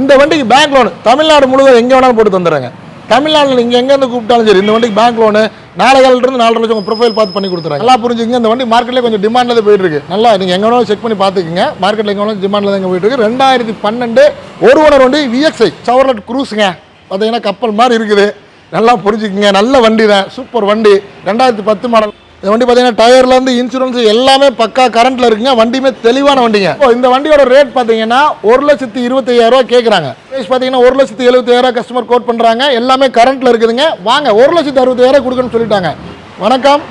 இந்த வண்டிக்கு bank loan Tamil Nadu முழுவதும் எங்கே வேணாலும் போட்டு தந்துடுறாங்க. தமிழ்நாட்டில் நீங்கள் எங்கேருந்து கூப்பிட்டாலும் சரி இந்த வண்டிக்கு பேங்க் லோனு நாலு இருந்து நாலரை லட்சம் உங்கள் ப்ரொஃபைல் பார்த்து பண்ணி கொடுத்துறாங்க நல்லா புரிஞ்சுங்க இந்த வண்டி மார்க்கெட்லேயே கொஞ்சம் டிமாண்டில் போயிட்டு இருக்கு நல்லா நீங்கள் எங்கே வேணாலும் செக் பண்ணி பார்த்துக்குங்க. மார்க்கெட்டில் எங்கே வேணாலும் டிமாண்டில் தான் போயிட்டு இருக்கு ரெண்டாயிரத்தி பன்னெண்டு ஒரு ஓனர் வண்டி விஎக்ஸ்ஐ சவர்லட் குரூஸுங்க பார்த்தீங்கன்னா கப்பல் மாதிரி இருக்குது. நல்லா புரிஞ்சுக்குங்க நல்ல வண்டி தான் சூப்பர் வண்டி. ரெண்டாயிரத்தி பத்து மாடல் இந்த வண்டி பார்த்தீங்கன்னா டயர்லேருந்து இன்சூரன்ஸ் எல்லாமே பக்கா கரண்ட்டில் இருக்குங்க. வண்டியுமே தெளிவான வண்டிங்க. இப்போ இந்த வண்டியோட ரேட் பார்த்தீங்கன்னா ஒரு லட்சத்தி இருபத்தையாயிரரூவா கேட்குறாங்க ப்ரைஸ் பார்த்தீங்கன்னா ஒரு லட்சத்தி எழுபத்தாயிரம் கஸ்டமர் கோட் பண்ணுறாங்க எல்லாமே கரண்ட்டில் இருக்குதுங்க. வாங்க ஒரு லட்சத்தி அறுபத்தாயிரம் கொடுக்குன்னு சொல்லிட்டாங்க. வணக்கம்.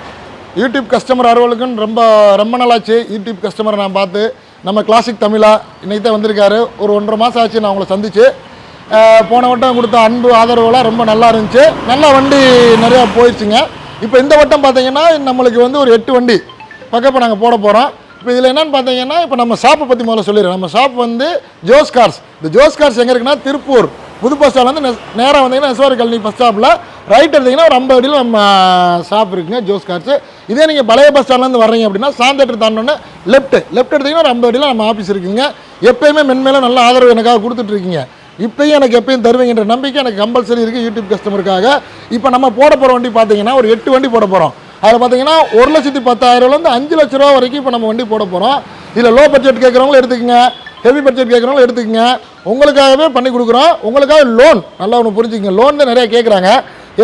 யூடியூப் கஸ்டமர் அறுவலுக்குன்னு ரொம்ப ரொம்ப நாளாச்சு. யூடியூப் கஸ்டமரை நான் பார்த்து நம்ம கிளாசிக் தமிழா இன்றைக்கி தான் வந்திருக்காரு. ஒரு ஒன்றரை மாதம் ஆச்சு நான் உங்களை சந்திச்சு. போன வட்டம் கொடுத்த அன்பு ஆதரவுலாம் ரொம்ப நல்லா இருந்துச்சு. நல்ல வண்டி நிறையா போயிடுச்சுங்க இப்போ இந்த வட்டம் பார்த்தீங்கன்னா நம்மளுக்கு வந்து ஒரு எட்டு வண்டி பக்கப்போ நாங்கள் போட போகிறோம் இப்போ இதில் என்னென்னு பார்த்தீங்கன்னா இப்போ நம்ம ஷாப்பை பற்றி முதல்ல சொல்லிடுறோம் நம்ம ஷாப் வந்து ஜோஸ் கார்ஸ் இந்த ஜோஸ் கார்ஸ் எங்கே இருக்குன்னா திருப்பூர். புது பஸ் ஸ்டாண்ட் வந்து நேராக வந்தீங்கன்னா நெசவாரி கல்வி பஸ் ஸ்டாப்பில் ரைட் எடுத்தீங்கன்னா ஒரு ஐம்பது அடியில் நம்ம ஷாப் இருக்குங்க ஜோஸ் கார்ஸு இதே நீங்கள் பழைய பஸ் ஸ்டாண்ட்லேருந்து வர்றீங்க அப்படின்னா சாந்தேட்டர் தாண்டோன்னே லெஃப்ட் லெஃப்ட் எடுத்தீங்கன்னா ஒரு ஐம்பது அடியில் நம்ம ஆஃபீஸ் இருக்குங்க. எப்பயுமே மென்மேலும் நல்ல ஆதரவு எனக்காக கொடுத்துட்ருக்கீங்க இப்பயும் எனக்கு எப்பயும் தருவீங்கன்ற நம்பிக்கை எனக்கு கம்பல்சரி இருக்குது யூடியூப் கஸ்டமருக்காக இப்போ நம்ம போட போகிற வண்டி பார்த்தீங்கன்னா ஒரு எட்டு வண்டி போட போகிறோம் அதில் பார்த்தீங்கன்னா ஒரு லட்சத்தி பத்தாயிரம்லேருந்து அஞ்சு லட்ச ரூபா வரைக்கும் இப்போ நம்ம வண்டி போட போகிறோம் இதில் லோ பட்ஜெட் கேட்குறவங்களும் எடுத்துக்கங்க. ஹெவி பட்ஜெட் கேட்குறவங்களும் எடுத்துக்கங்க. உங்களுக்காகவே பண்ணி கொடுக்குறோம். உங்களுக்காக லோன் நல்லா ஒன்று புரிஞ்சுக்கங்க. லோன் தான் நிறையா கேட்குறாங்க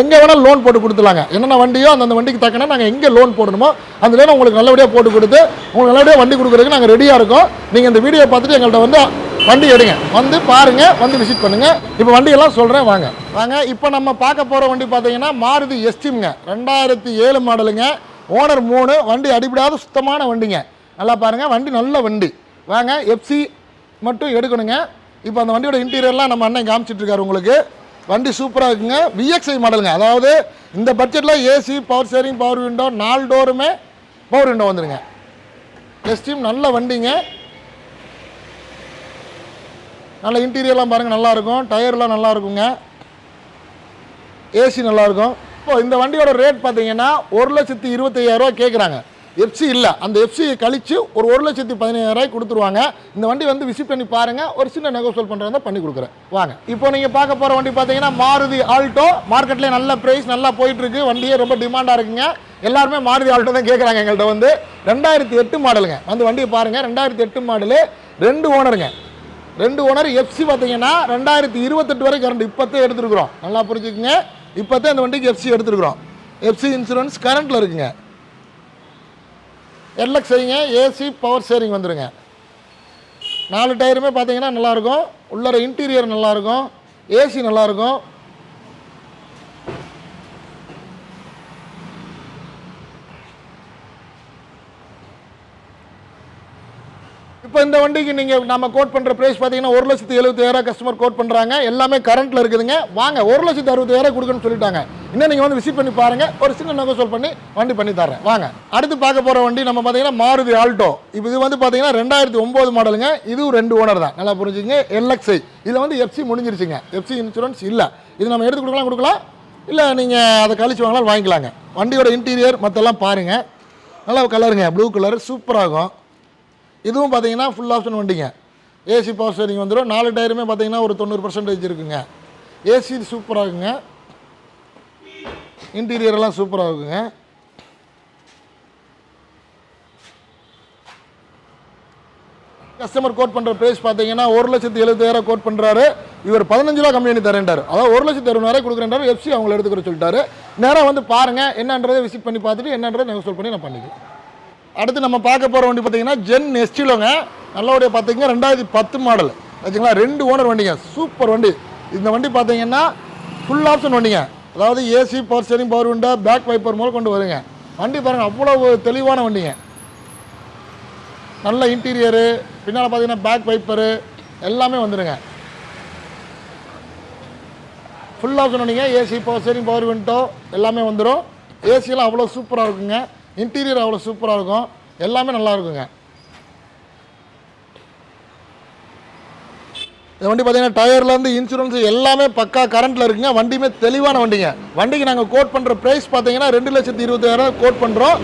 எங்கே வேணால் லோன் போட்டு கொடுத்துலாங்க என்னென்ன வண்டியோ அந்தந்த வண்டிக்கு தக்கன நாங்கள் எங்கே லோன் போடணுமோ அந்த லோன் உங்களுக்கு நல்லபடியாக போட்டு கொடுத்து உங்களுக்கு நல்லபடியாக வண்டி கொடுக்குறதுக்கு நாங்கள் ரெடியாக இருக்கோம். நீங்கள் இந்த வீடியோ பார்த்துட்டு எங்கள்கிட்ட வந்து வண்டி எடுங்க. வந்து பாருங்க வந்து விசிட் பண்ணுங்க. இப்போ வண்டியெல்லாம் சொல்கிறேன் வாங்க. வாங்க இப்போ நம்ம பார்க்க போகிற வண்டி பார்த்தீங்கன்னா மாருதி எஸ்டிம்ங்க ரெண்டாயிரத்தி ஏழு மாடலுங்க. ஓனர் மூணு வண்டி அடிபடாத சுத்தமான வண்டிங்க. நல்லா பாருங்கள் வண்டி நல்ல வண்டி. வாங்க எஃப்சி மட்டும் எடுக்கணுங்க. இப்போ அந்த வண்டியோட இன்டீரியர்லாம் நம்ம அண்ணன் காமிச்சிட்டு இருக்காரு உங்களுக்கு. வண்டி சூப்பராக இருக்குங்க. விஎக்ஸ்ஐ மாடலுங்க அதாவது இந்த பட்ஜெட்டில் AC power steering power window நாலு டோருமே பவர் விண்டோ வந்துடுங்க எஸ்டிம் நல்ல வண்டிங்க. நல்ல இன்டீரியர்லாம் பாருங்கள் நல்லாயிருக்கும். டயர்லாம் நல்லா இருக்குங்க ஏசி நல்லாயிருக்கும். இப்போது இப்போ இந்த வண்டியோட ரேட் பார்த்தீங்கன்னா ஒரு லட்சத்தி இருபத்தையாயிரரூவா கேட்குறாங்க. எஃப்சி இல்லை. அந்த எஃப்சியை கழித்து ஒரு ஒரு லட்சத்தி பதினையாயிரரூவாய்க்கு கொடுத்துருவாங்க. இந்த வண்டி வந்து விசிட் பண்ணி பாருங்கள் ஒரு சின்ன நெகோசியல் பண்ணுறதா பண்ணி கொடுக்குறேன். வாங்க. இப்போ நீங்கள் பார்க்க போகிற வண்டி பார்த்தீங்கன்னா மாருதி ஆல்டோ மார்க்கெட்லேயே நல்ல ப்ரைஸ் நல்லா போயிட்டுருக்கு. வண்டியே ரொம்ப டிமாண்டாக இருக்குங்க. எல்லாருமே மாருதி ஆல்டோ தான் கேட்குறாங்க எங்கள்கிட்ட வந்து. ரெண்டாயிரத்தி எட்டு மாடலுங்க வந்து வண்டியை பாருங்கள் ரெண்டாயிரத்தி எட்டு மாடலு ரெண்டு ஓனருங்க ரெண்டு ஓனர் எஃப்சி பார்த்தீங்கன்னா ரெண்டாயிரத்தி இருபத்தெட்டு வரை கரண்ட் இப்போத்தே எடுத்துருக்குறோம். நல்லா புரிஞ்சுக்குங்க. இப்போத்தே அந்த வண்டிக்கு எஃப்சி எடுத்துருக்குறோம். எஃப்சி இன்சூரன்ஸ் கரண்ட்டில் இருக்குங்க. எல்எக்ஸ் செய்யுங்க ஏசி பவர் ஷேரிங் வந்துடுங்க நாலு டயருமே பார்த்தீங்கன்னா நல்லாயிருக்கும். உள்ளர இன்டீரியர் நல்லாயிருக்கும். ஏசி நல்லாயிருக்கும். இப்போ இந்த வண்டிக்கு நீங்கள் நம்ம கோட் பண்ணுற ப்ரைஸ் பார்த்தீங்கன்னா ஒரு லட்சத்து எழுபத்தாயிரம் கஸ்டமர் கோட் பண்ணுறாங்க எல்லாமே கரண்ட்டில் இருக்குதுங்க. வாங்க ஒரு லட்சத்து அறுபத்தாயிரம் கொடுக்குன்னு சொல்லிட்டாங்க. இன்னும் நீங்கள் வந்து விசிட் பண்ணி பாருங்கள் ஒரு சின்ன நெகோசியல் பண்ணி வண்டி பண்ணி தரேன் வாங்க அடுத்து பார்க்க போகிற வண்டி நம்ம பார்த்தீங்கன்னா மாருதி ஆல்டோ. இப்போ இது வந்து பார்த்தீங்கன்னா ரெண்டாயிரத்தி ஒம்பது மாடலுங்க இதுவும் ரெண்டு ஓனர் தான். நல்லா புரிஞ்சுங்க எல்எக்ஸ்ஐ இதில் வந்து எஃப்சி முடிஞ்சிருச்சுங்க. எஃப்சி இன்சூரன்ஸ் இல்லை. இது நம்ம எடுத்து கொடுக்கலாம் கொடுக்கலாம். இல்லை நீங்கள் அதை கழிச்சு வாங்கலாம் வாங்கிக்கலாங்க. வண்டியோட இன்டீரியர் மற்றெல்லாம் பாருங்கள் நல்லா கலருங்க ப்ளூ கலர் சூப்பராகும் இதுவும் பார்த்தீங்கன்னா ஃபுல் ஆப்ஷன் வண்டிங்க. ஏசி பவர் ஸ்டேரிங் வந்துடும் நாலு டயருமே பார்த்தீங்கன்னா ஒரு தொண்ணூறு பர்சன்டேஜ் இருக்குங்க. ஏசி சூப்பராக இருக்குங்க இன்டீரியர் எல்லாம் சூப்பராக இருக்குங்க கஸ்டமர் கோட் பண்ணுற ப்ரைஸ் பார்த்தீங்கன்னா ஒரு லட்சத்து எழுபத்தாயிரம் கோட் பண்ணுறாரு இவர் பதினஞ்சு ரூபா கம்மி பண்ணி தரேன்டார். அதாவது ஒரு லட்சத்து அறுபதாயிரம் கொடுக்குறேன்டாரு. எஃப்சி அவங்களை எடுத்துக்கிற சொல்லிட்டாரு. நேராக வந்து பாருங்கள் என்னன்றதை விசிட் பண்ணி பார்த்துட்டு என்னன்றதை நெகோசியல் பண்ணி நான் பண்ணிக்கலாம் அடுத்து நம்ம பார்க்க போகிற வண்டி பார்த்தீங்கன்னா ஜென் எஸ்டிலோங்க நல்லபடியாக பார்த்தீங்கன்னா ரெண்டாயிரத்தி பத்து மாடல் வச்சுங்களா ரெண்டு ஓனர் வண்டிங்க. சூப்பர் வண்டி. இந்த வண்டி பார்த்தீங்கன்னா ஃபுல் ஆப்ஷன் வண்டிங்க. அதாவது AC power steering power window back wiper முதல் கொண்டு வருங்க. வண்டி பாருங்கள் அவ்வளோ தெளிவான வண்டிங்க. நல்ல இன்டீரியரு பின்னால் பார்த்தீங்கன்னா பேக் வைப்பரு எல்லாமே வந்துடுங்க ஃபுல் ஆப்ஷன் வண்டிங்க. AC power steering power window எல்லாமே வந்துடும் ஏசியெல்லாம் அவ்வளோ சூப்பராக இருக்குங்க. இன்டீரியர் அவ்வளோ சூப்பராக இருக்கும். எல்லாமே நல்லா இருக்குங்க. இந்த வண்டி பார்த்தீங்கன்னா டயர்லேருந்து இன்சூரன்ஸ் எல்லாமே பக்கா கரண்ட்டில் இருக்குங்க. வண்டியுமே தெளிவான வண்டிங்க. வண்டிக்கு நாங்கள் கோட் பண்ணுற ப்ரைஸ் பார்த்தீங்கன்னா ரெண்டு லட்சத்தி இருபத்தாயிரம் கோட் பண்ணுறோம்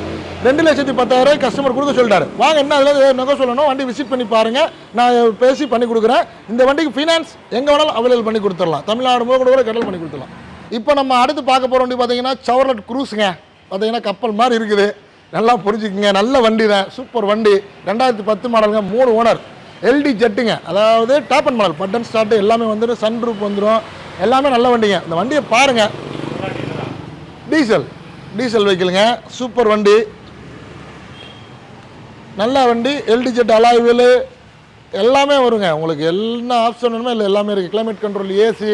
ரெண்டு லட்சத்தி பத்தாயிரம் கஸ்டமர் கொடுக்க சொல்லிட்டாரு. வாங்க என்ன அதில் நகை சொல்லணும்? வண்டி விசிட் பண்ணி பாருங்கள் நான் பேசி பண்ணி கொடுக்குறேன். இந்த வண்டிக்கு ஃபினான்ஸ் எங்கே வேணாலும் அவைலபிள் பண்ணி கொடுத்துடலாம். தமிழ்நாடு முழுக்க கூட கடல் பண்ணி கொடுத்துடலாம். இப்போ நம்ம அடுத்து பார்க்க போகிற வண்டி பார்த்தீங்கன்னா சவர்லட் குரூஸுங்க பார்த்தீங்கன்னா கப்பல் மாதிரி இருக்குது. நல்லா புரிஞ்சுக்குங்க. நல்ல வண்டி தான். சூப்பர் வண்டி. ரெண்டாயிரத்தி பத்து மாடலுங்க. மூணு ஓனர். எல்டி ஜெட்டுங்க அதாவது top end model button start எல்லாமே வந்துடும் சன் ரூப் வந்துடும் எல்லாமே நல்ல வண்டிங்க. இந்த வண்டியை பாருங்கள் டீசல் டீசல் வெஹிக்கிளுங்க சூப்பர் வண்டி. நல்ல வண்டி. எல்டி ஜெட் அலாய்வில் எல்லாமே வருங்க. உங்களுக்கு என்ன ஆப்ஷன் வேணுமோ இல்லை எல்லாமே இருக்குது கிளைமேட் கண்ட்ரோல் ஏசி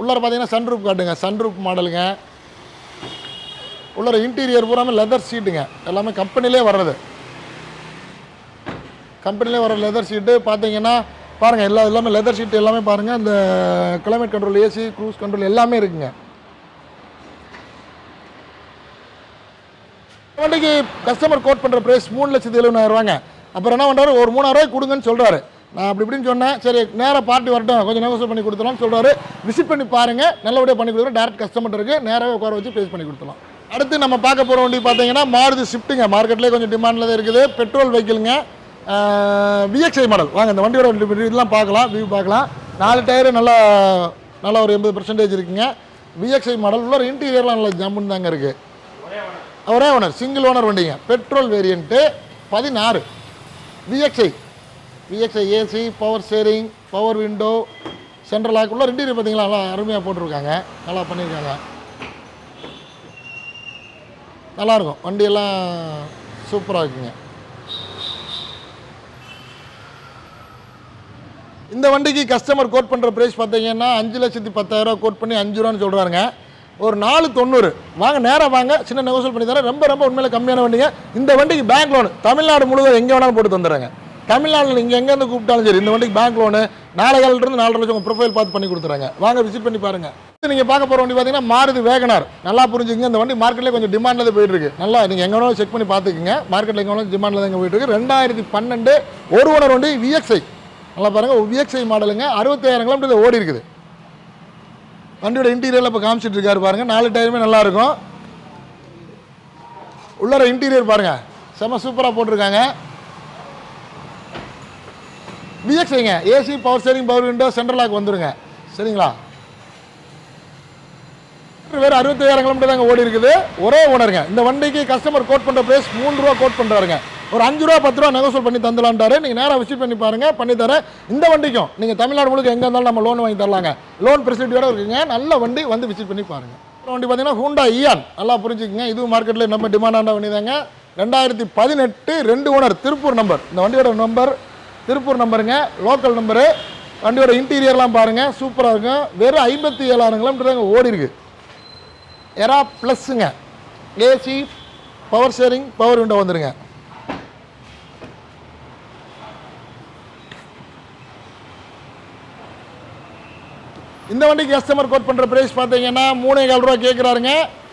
உள்ளார பார்த்தீங்கன்னா சன்ரூப் காட்டுங்க. சன்ரூப் மாடலுங்க உள்ளார இன்டீரியர் பூராமே லெதர் சீட்டுங்க எல்லாமே கம்பெனிலே வர்றது. கம்பெனிலே வர லெதர் சீட்டு பார்த்தீங்கன்னா பாருங்கள் எல்லா எல்லாமே லெதர் சீட்டு எல்லாமே பாருங்கள் இந்த climate control AC cruise control எல்லாமே இருக்குங்க. வண்டிக்கு கஸ்டமர் கோட் பண்ணுற ப்ரைஸ் மூணு லட்சத்து எழுபதாயிரரூவாங்க அப்புறம் என்ன பண்ணுறாரு ஒரு மூணாயிரம் கொடுங்கன்னு சொல்கிறாரு நான் அப்படி இப்படின்னு சொன்னேன். சரி நேராக பார்ட்டி வரட்டும். கொஞ்சம் நெகோசியேட் பண்ணி கொடுத்துலாம் சொல்கிறாரு விசிட் பண்ணி பாருங்கள் நல்லபடியாக பண்ணி கொடுத்துருவோம் டேரக்ட் கஸ்டமர் இருக்குது நேராகவே உட்கார வச்சு பேஸ் பண்ணி கொடுத்துலாம் அடுத்து நம்ம பார்க்க போகிற வண்டி பார்த்தீங்கன்னா மாருதி ஷிஃப்ட்டுங்க மார்க்கெட்லேயே கொஞ்சம் டிமாண்டில் தான் இருக்குது. பெட்ரோல் வெஹிக்கிளுங்க விஎக்ஸ்ஐ மாடல் வாங்க இந்த வண்டியோட இதெல்லாம் பார்க்கலாம் வியூ பார்க்கலாம். நாலு டயரு நல்லா நல்லா ஒரு எண்பது பர்சன்டேஜ் இருக்குங்க. விஎக்ஸ்ஐ மாடல் உள்ள இன்டீரியர்லாம் நல்லா ஜம்முன்னு தாங்க இருக்குது ஒரே ஓனர் சிங்கிள் ஓனர் வண்டிங்க. பெட்ரோல் வேரியண்ட்டு பதினாறு. VXI VXI AC power steering power window central ஆக்குள்ள உள்ள ரெண்டு பார்த்தீங்களா? நல்லா அருமையாக போட்டிருக்காங்க. நல்லா பண்ணியிருக்காங்க. நல்லாயிருக்கும். வண்டியெல்லாம் சூப்பராக இருக்குங்க. இந்த வண்டிக்கு கஸ்டமர் கோட் பண்ணுற ப்ரைஸ் பார்த்தீங்கன்னா அஞ்சு லட்சத்தி பத்தாயிரம் கோட் பண்ணி அஞ்சு ரூபான்னு சொல்கிறாருங்க ஒரு நாலு தொண்ணூறு. வாங்க நேராக வாங்க. சின்ன நெகோசியல் பண்ணி தரேன். ரொம்ப ரொம்ப உண்மையில் கம்மியான வண்டிங்க. இந்த வண்டிக்கு பேங்க் லோன் தமிழ்நாடு முழுவதும் எங்கே வேணாலும் போட்டு தந்துடுறாங்க. தமிழ்நாட்டில் நீங்கள் எங்கேருந்து கூப்பிட்டாலும் சரி இந்த வண்டிக்கு பேங்க் லோனு நாலு காலிலிருந்து நாலரை லட்சம் ப்ரொஃபைல் பார்த்து பண்ணி கொடுத்துறாங்க வாங்க விசிட் பண்ணி பாருங்க. நீங்கள் பார்க்க போகிற வண்டி பார்த்தீங்கன்னா மாறுது வேகனார். நல்லா புரிஞ்சுங்க இந்த வண்டி மார்க்கெட்லேயே கொஞ்சம் டிமாண்டில் போயிட்டு இருக்கு நல்லா நீங்கள் எங்கே செக் பண்ணி பார்த்துக்குங்க. மார்க்கெட்டில் எங்கே வேணாலும் டிமாண்டில் தான் போயிட்டு இருக்கு ரெண்டாயிரத்தி பன்னெண்டு ஒரு ஓனர் வண்டி விஎக்ஸ்ஐ நல்லா பாருங்கள் விஎக்ஸ்ஐ மாடலுங்க அறுபத்தாயிரம் கிலோமீட்டர் ஓடி இருக்குது. வண்டியோட இன்டீரியரில் இப்போ காமிச்சிட்டு இருக்காரு பாருங்க. நாலு டயருமே நல்லாயிருக்கும் உள்ளார இன்டீரியர் பாருங்க. செம சூப்பராக போட்டிருக்காங்க. விஎக்ஸ்ஐங்க AC power steering power window central lock வந்துடுங்க சரிங்களா? பேர் அறுபத்தாயிரம் கிலோமீட்டர் தாங்க ஓடி இருக்குது. ஒரே ஓனருங்க. இந்த வண்டிக்கு கஸ்டமர் கோட் பண்ணுற ப்ரைஸ் மூணு ரூபா கோட் பண்ணுறாருங்க ஒரு அஞ்சு ரூபா பத்து ரூபா நெகோசியல் பண்ணி தந்தலான்ட்டாரு நீங்கள் நேராக விசிட் பண்ணி பாருங்கள் பண்ணி தரேன் இந்த வண்டிக்கும் நீங்கள் தமிழ்நாடு முழுக்க எங்கே இருந்தாலும் நம்ம லோன் வாங்கி தரலாங்க. லோன் ஃபெசிலிட்டியோட இருக்குங்க. நல்ல வண்டி வந்து விசிட் பண்ணி பாருங்க. வண்டி பார்த்தீங்கன்னா ஹூண்டா இயான் நல்லா புரிஞ்சுக்கங்க. இதுவும் மார்க்கெட்டில் நம்ம டிமாண்டான வண்டி தாங்க. ரெண்டாயிரத்தி பதினெட்டு ரெண்டு ஓனர் திருப்பூர் நம்பர் இந்த வண்டியோட நம்பர் திருப்பூர் நம்பருங்க லோக்கல் நம்பரு வண்டியோட இன்டீரியர்லாம் பாருங்கள் சூப்பராக இருக்கும். வெறும் ஐம்பத்தி ஏழாயிரம் கிலோமீட்டர் தாங்க ஓடி இருக்குது Era ப்ளஸ்ஸுங்க AC power steering power window வந்துடுங்க இந்த வண்டிக்கு கஸ்டமர் கோட் பண்ணுற ப்ரைஸ் பார்த்தீங்கன்னா மூணே கால் ரூபா கேட்குறாருங்க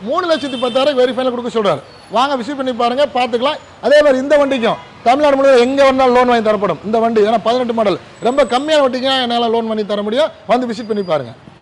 மூணு லட்சத்தி பத்தாயிரம் வெரிஃபைனில் கொடுக்க சொல்கிறார் வாங்க விசிட் பண்ணி பாருங்கள் பார்த்துக்கலாம். அதே மாதிரி இந்த வண்டிக்கும் தமிழ்நாடு முழுவதும் எங்கே வேணாலும் லோன் வாங்கி தரப்படும். இந்த வண்டி ஏன்னா பதினெட்டு மாடல் ரொம்ப கம்மியான வட்டிக்கு என்னால் லோன் பண்ணி தர முடியும். வந்து விசிட் பண்ணி பாருங்கள்